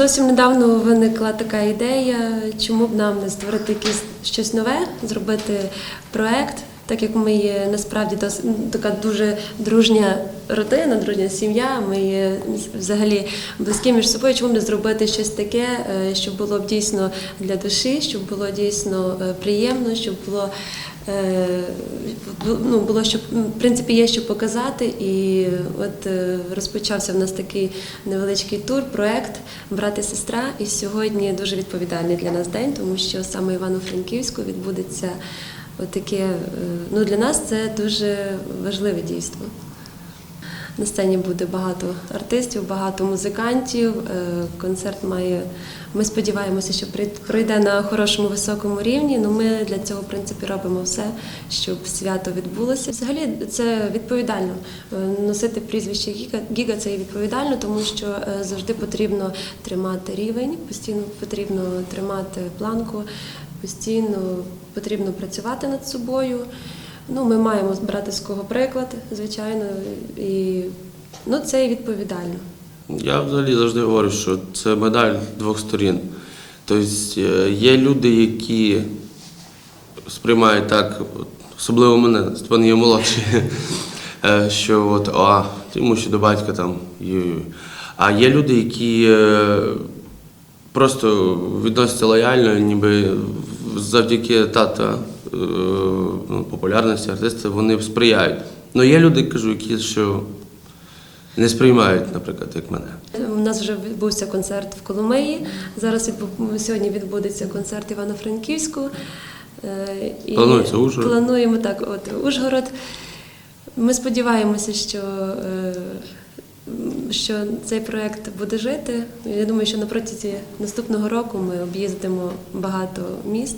Зовсім недавно виникла така ідея, чому б нам не створити якісь щось нове, зробити проект. Так як ми є насправді дос- така дуже дружня родина, дружня сім'я, ми є взагалі близькі між собою. Чому б не зробити щось таке, е, щоб було б дійсно для душі, щоб було дійсно е, приємно, щоб було бу- ну, було що в принципі є що показати. І от е, розпочався в нас такий невеличкий тур, проект Брат і сестра. І сьогодні дуже відповідальний для нас день, тому що саме Івано-Франківську відбудеться отаке. е, Ну для нас це дуже важливе дійство. На сцені буде багато артистів, багато музикантів. Е, Концерт має. Ми сподіваємося, що пройде на хорошому високому рівні. Ну ми для цього в принципі робимо все, щоб свято відбулося. Взагалі це відповідально Е, носити прізвище Гіга. Гіга це і відповідально, тому що е, завжди потрібно тримати рівень, постійно потрібно тримати планку, постійно потрібно працювати над собою. Ну, ми маємо брати з кого приклад, звичайно, і ну, це і відповідально. Я взагалі завжди говорю, що це медаль двох сторін. Тобто е, є люди, які сприймають так, особливо мене, Степан є молодший, е, що от, а, йому ще до батька там. А є люди, які е, просто відносяться лояльно, ніби завдяки тата ну, популярності артиста вони сприяють. Ну є люди, кажу, які що не сприймають, наприклад, як мене. У нас вже відбувся концерт в Коломиї. Зараз відбу- сьогодні відбудеться концерт Івано-Франківську. Е, і Планується Ужгород. Плануємо так, от Ужгород. Ми сподіваємося, що, е, що цей проект буде жити. Я думаю, що на протязі наступного року ми об'їздимо багато міст.